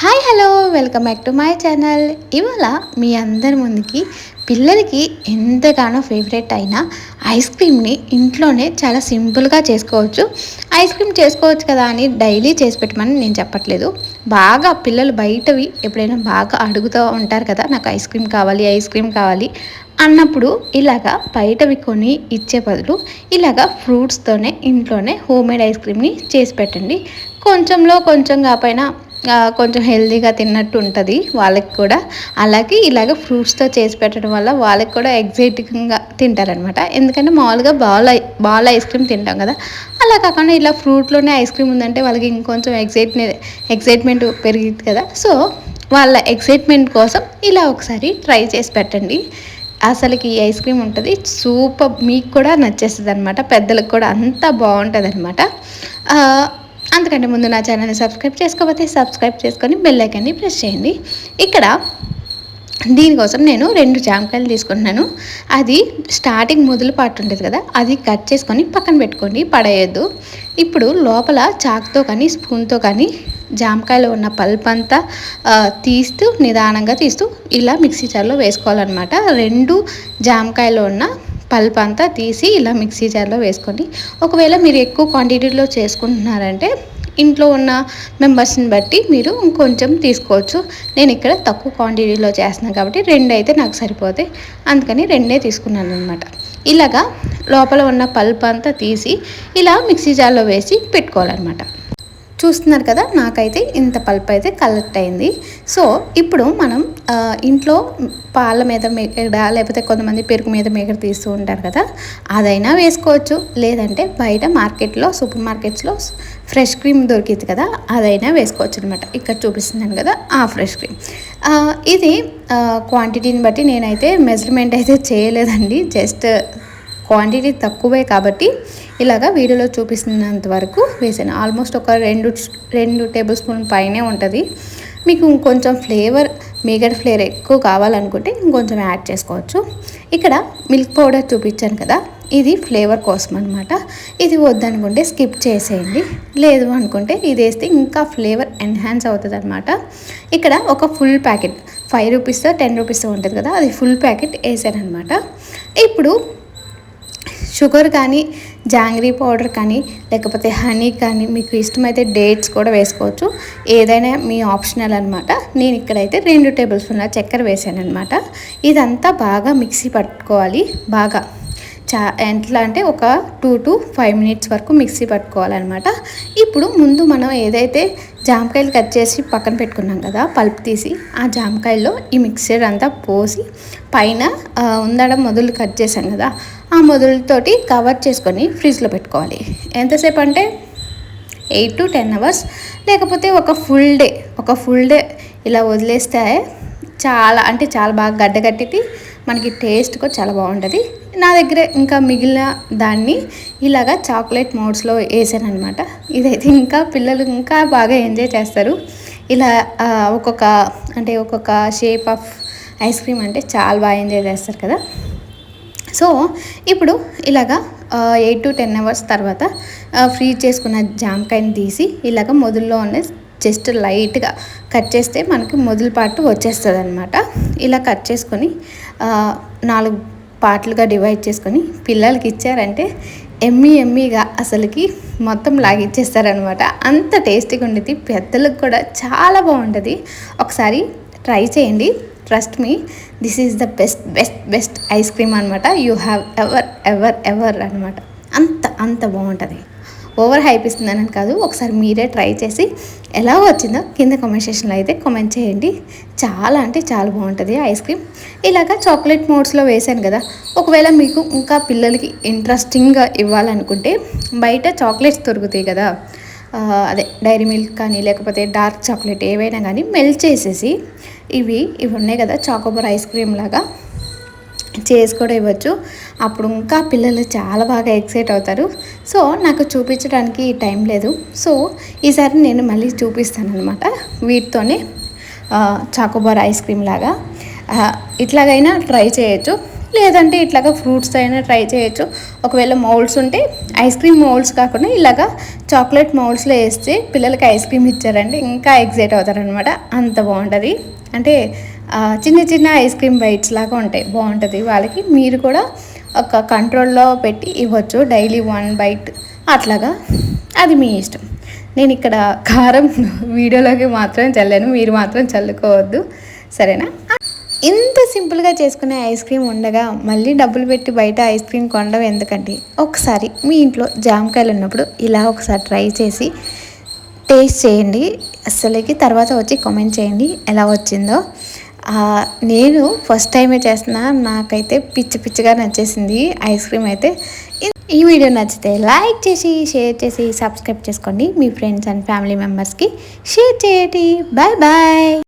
Hi hello welcome back to my channel. ఇవాళ మీ అందరి ముందుకి పిల్లలకి ఎంతగానో ఫేవరెట్ అయిన ఐస్ క్రీమ్ని ఇంట్లోనే చాలా సింపుల్గా చేసుకోవచ్చు. ఐస్ క్రీమ్ చేసుకోవచ్చు కదా అని డైలీ చేసి పెట్టమని నేను చెప్పట్లేదు. బాగా పిల్లలు బయటవి ఎప్పుడైనా బాగా అడుగుతూ ఉంటారు కదా నాకు ఐస్ క్రీమ్ కావాలి ఐస్ క్రీమ్ కావాలి అన్నప్పుడు ఇలాగా బయటవి కొని ఇచ్చే బదులు ఇలాగా ఫ్రూట్స్తోనే ఇంట్లోనే హోమ్ మేడ్ ఐస్ క్రీమ్ని చేసి పెట్టండి. కొంచెంలో కొంచెం కాకపోయినా కొంచెం హెల్దీగా తిన్నట్టు ఉంటుంది వాళ్ళకి కూడా. అలాగే ఇలాగ ఫ్రూట్స్తో చేసి పెట్టడం వల్ల వాళ్ళకి కూడా ఎగ్జైటింగ్గా తింటారనమాట ఎందుకంటే మామూలుగా బాల్ బాల్ ఐస్ క్రీమ్ తింటాం కదా. అలా కాకుండా ఇలా ఫ్రూట్లోనే ఐస్ క్రీమ్ ఉందంటే వాళ్ళకి ఇంకొంచెం ఎగ్జైట్మెంట్ ఎగ్జైట్మెంట్ పెరిగింది కదా. సో వాళ్ళ ఎగ్జైట్మెంట్ కోసం ఇలా ఒకసారి ట్రై చేసి పెట్టండి. అసలుకి ఈ ఐస్ క్రీమ్ ఉంటుంది సూపర్ మీకు కూడా నచ్చేస్తుంది అనమాట పెద్దలకు కూడా అంత బాగుంటుంది అనమాట అందుకంటే ముందు నా ఛానల్ని సబ్స్క్రైబ్ చేసుకోకపోతే సబ్స్క్రైబ్ చేసుకొని బెల్ ఐకాన్ని ప్రెస్ చేయండి. ఇక్కడ దీనికోసం నేను రెండు జామకాయలు తీసుకుంటున్నాను. అది స్టార్టింగ్ మొదలు పాటు ఉంటుంది కదా అది కట్ చేసుకొని పక్కన పెట్టుకోండి పడేయద్దు. ఇప్పుడు లోపల చాక్తో కానీ స్పూన్తో కానీ జామకాయలో ఉన్న పల్ప్ అంతా తీస్తూ నిదానంగా తీస్తూ ఇలా మిక్సీ జార్లో వేసుకోవాలన్నమాట. రెండు జామకాయలో ఉన్న పల్ప్ అంతా తీసి ఇలా మిక్సీ జార్లో వేసుకోండి ఒకవేళ మీరు ఎక్కువ క్వాంటిటీలో చేసుకుంటున్నారంటే ఇంట్లో ఉన్న మెంబర్స్ని బట్టి మీరు ఇంకొంచెం తీసుకోవచ్చు. నేను ఇక్కడ తక్కువ క్వాంటిటీలో చేస్తున్నాను కాబట్టి రెండు అయితే నాకు సరిపోతాయి. అందుకని రెండే తీసుకున్నాను అనమాట ఇలాగా లోపల ఉన్న పల్ప్ అంతా తీసి ఇలా మిక్సీ జార్లో వేసి పెట్టుకోవాలన్నమాట. చూస్తున్నారు కదా నాకైతే ఇంత పల్ప్ అయితే కలెక్ట్ అయింది. సో ఇప్పుడు మనం ఇంట్లో పాల మీద మేకడ లేకపోతే కొంతమంది పెరుగు మీద మేకడ తీస్తూ ఉంటారు కదా అదైనా వేసుకోవచ్చు. లేదంటే బయట మార్కెట్లో సూపర్ మార్కెట్స్లో ఫ్రెష్ క్రీమ్ దొరికింది కదా అదైనా వేసుకోవచ్చు అనమాట ఇక్కడ చూపిస్తున్నాను కదా ఆ ఫ్రెష్ క్రీమ్. ఇది క్వాంటిటీని బట్టి నేనైతే మెజర్మెంట్ అయితే చేయలేదండి. జస్ట్ క్వాంటిటీ తక్కువే కాబట్టి ఇలాగా వీడియోలో చూపిస్తున్నంత వరకు వేసాను. ఆల్మోస్ట్ ఒక రెండు రెండు టేబుల్ స్పూన్ పైనే ఉంటుంది. మీకు ఇంకొంచెం ఫ్లేవర్ మీగడ ఫ్లేవర్ ఎక్కువ కావాలనుకుంటే ఇంకొంచెం యాడ్ చేసుకోవచ్చు. ఇక్కడ మిల్క్ పౌడర్ చూపించాను కదా ఇది ఫ్లేవర్ కోసం అనమాట ఇది వద్దనుకుంటే స్కిప్ చేసేయండి. లేదు అనుకుంటే ఇది వేస్తే ఇంకా ఫ్లేవర్ ఎన్హాన్స్ అవుతుంది అనమాట ఇక్కడ ఒక ఫుల్ ప్యాకెట్ ఫైవ్ రూపీస్తో టెన్ రూపీస్తో ఉంటుంది కదా అది ఫుల్ ప్యాకెట్ వేసాను అనమాట ఇప్పుడు షుగర్ కానీ జాంగ్రీ పౌడర్ కానీ లేకపోతే హనీ కానీ మీకు ఇష్టమైతే డేట్స్ కూడా వేసుకోవచ్చు. ఏదైనా మీ ఆప్షనల్ అనమాట నేను ఇక్కడైతే రెండు టేబుల్ స్పూన్ల చక్కెర వేసాను అనమాట ఇదంతా బాగా మిక్సీ పట్టుకోవాలి. బాగా చా ఎట్లా అంటే ఒక టూ టు ఫైవ్ మినిట్స్ వరకు మిక్సీ పట్టుకోవాలన్నమాట. ఇప్పుడు ముందు మనం ఏదైతే జామకాయలు కట్ చేసి పక్కన పెట్టుకున్నాం కదా పల్ప్ తీసి ఆ జామకాయల్లో ఈ మిక్సర్ అంతా పోసి పైన ఉండడం మొదలు కట్ చేసాం కదా ఆ మొదలుతోటి కవర్ చేసుకొని ఫ్రిడ్జ్లో పెట్టుకోవాలి. ఎంతసేపు అంటే ఎయిట్ టు టెన్ అవర్స్ లేకపోతే ఒక ఫుల్ డే ఒక ఫుల్ డే ఇలా వదిలేస్తే చాలా అంటే చాలా బాగా గడ్డగట్టిది మనకి టేస్ట్ కూడా చాలా బాగుంటుంది. నా దగ్గర ఇంకా మిగిలిన దాన్ని ఇలాగా చాక్లెట్ మోడ్స్లో వేసాను అనమాట ఇదైతే ఇంకా పిల్లలు ఇంకా బాగా ఎంజాయ్ చేస్తారు. ఇలా ఒక్కొక్క అంటే ఒక్కొక్క షేప్ ఆఫ్ ఐస్ క్రీమ్ అంటే చాలా బాగా ఎంజాయ్ చేస్తారు కదా. సో ఇప్పుడు ఇలాగా ఎయిట్ టు టెన్ అవర్స్ తర్వాత ఫ్రీజ్ చేసుకున్న జామకాయని తీసి ఇలాగ మొదల్లో ఉన్న జస్ట్ లైట్గా కట్ చేస్తే మనకి మొదలు పాటు వచ్చేస్తుంది అనమాట ఇలా కట్ చేసుకొని నాలుగు పార్ట్లుగా డివైడ్ చేసుకొని పిల్లలకి ఇచ్చారంటే ఎమ్మీ ఎమ్మీగా అసలుకి మొత్తం లాగిచ్చేస్తారనమాట అంత టేస్టీగా ఉండేది పెద్దలకు కూడా చాలా బాగుంటుంది. ఒకసారి ట్రై చేయండి. Trust me this is the best best best ice cream అనమాట you have ever ever ever అనమాట అంత అంత బాగుంటుంది. ఓవర్ హైప్ ఇస్తుందని కాదు ఒకసారి మీరే ట్రై చేసి ఎలా వచ్చిందో కింద కామెంట్ సెక్షన్లో అయితే కామెంట్ చేయండి. చాలా అంటే చాలా బాగుంటుంది ఐస్ క్రీమ్. ఇలాగ చాక్లెట్ మోడ్స్లో వేసాను కదా ఒకవేళ మీకు ఇంకా పిల్లలకి ఇంట్రెస్టింగ్గా ఇవ్వాలనుకుంటే బయట చాక్లెట్స్ దొరుకుతాయి కదా అదే డైరీ మిల్క్ కానీ లేకపోతే డార్క్ చాక్లెట్ ఏవైనా కానీ మెల్ట్ చేసేసి ఇవి ఇవి ఉన్నాయి కదా చాకోబార్ ఐస్ క్రీమ్ లాగా చేసి కూడా ఇవ్వచ్చు. అప్పుడు ఇంకా పిల్లలు చాలా బాగా ఎక్సైట్ అవుతారు. సో నాకు చూపించడానికి టైం లేదు. సో ఈసారి నేను మళ్ళీ చూపిస్తాను అనమాట వీటితోనే చాకోబార్ ఐస్ క్రీమ్ లాగా. ఇట్లాగైనా ట్రై చేయొచ్చు. లేదంటే ఇట్లాగా ఫ్రూట్స్ అయినా ట్రై చేయొచ్చు. ఒకవేళ మౌల్డ్స్ ఉంటే ఐస్ క్రీమ్ మౌల్డ్స్ కాకుండా ఇలాగా చాక్లెట్ మౌల్డ్స్లో వేస్తే పిల్లలకి ఐస్ క్రీమ్ ఇచ్చారంటే ఇంకా ఎగ్జైట్ అవుతారనమాట అంత బాగుంటుంది. అంటే చిన్న చిన్న ఐస్ క్రీమ్ బైట్స్ లాగా ఉంటాయి. బాగుంటుంది. వాళ్ళకి మీరు కూడా ఒక కంట్రోల్లో పెట్టి ఇవ్వచ్చు. డైలీ వన్ బైట్ అట్లాగా. అది మీ ఇష్టం. నేను ఇక్కడ కారం వీడియోలోకి మాత్రం చల్లాను. మీరు మాత్రం చల్లుకోవద్దు. సరేనా? ఇంత సింపుల్గా చేసుకునే ఐస్ క్రీమ్ ఉండగా మళ్ళీ డబ్బులు పెట్టి బయట ఐస్ క్రీమ్ కొనడం ఎందుకండి? ఒకసారి మీ ఇంట్లో జామకాయలు ఉన్నప్పుడు ఇలా ఒకసారి ట్రై చేసి టేస్ట్ చేయండి. అసలుకి తర్వాత వచ్చి కామెంట్ చేయండి. ఎలా వచ్చిందో. నేను ఫస్ట్ టైమే చేస్తున్నా నాకైతే పిచ్చి పిచ్చిగా నచ్చేసింది ఐస్ క్రీమ్ అయితే. ఈ- వీడియో నచ్చితే లైక్ చేసి షేర్ చేసి సబ్స్క్రైబ్ చేసుకోండి మీ ఫ్రెండ్స్ అండ్ ఫ్యామిలీ మెంబర్స్కి. షేర్ చేయండి. Bye bye